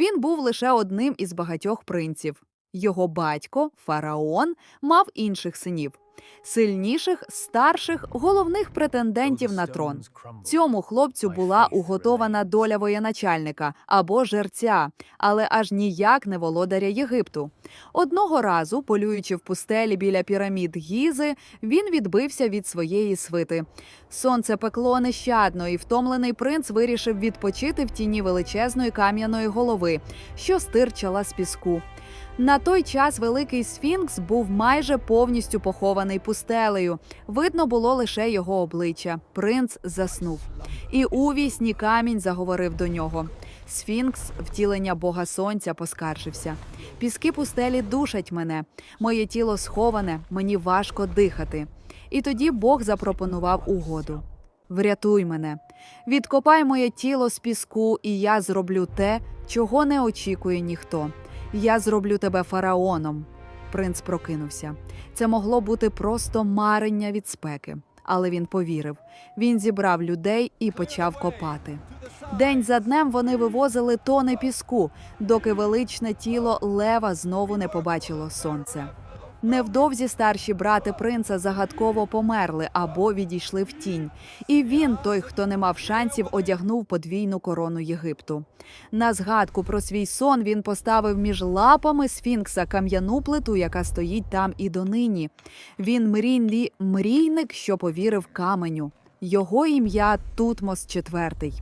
Він був лише одним із багатьох принців. Його батько, фараон, мав інших синів, сильніших, старших, головних претендентів на трон. Цьому хлопцю була уготована доля воєначальника або жерця, але аж ніяк не володаря Єгипту. Одного разу, полюючи в пустелі біля пірамід Гізи, він відбився від своєї свити. Сонце пекло нещадно, і втомлений принц вирішив відпочити в тіні величезної кам'яної голови, що стирчала з піску. На той час великий сфінкс був майже повністю похований пустелею. Видно було лише його обличчя. Принц заснув. І у вісні камінь заговорив до нього. Сфінкс, втілення бога сонця, поскаржився. Піски пустелі душать мене. Моє тіло сховане, мені важко дихати. І тоді Бог запропонував угоду. Врятуй мене, відкопай моє тіло з піску, і я зроблю те, чого не очікує ніхто. Я зроблю тебе фараоном. Принц прокинувся. Це могло бути просто марення від спеки. Але він повірив. Він зібрав людей і почав копати. День за днем вони вивозили тони піску, доки величне тіло лева знову не побачило сонце. Невдовзі старші брати принца загадково померли або відійшли в тінь. І він, той, хто не мав шансів, одягнув подвійну корону Єгипту. На згадку про свій сон він поставив між лапами сфінкса кам'яну плиту, яка стоїть там і донині. Він мрійний мрійник, що повірив каменю. Його ім'я Тутмос IV.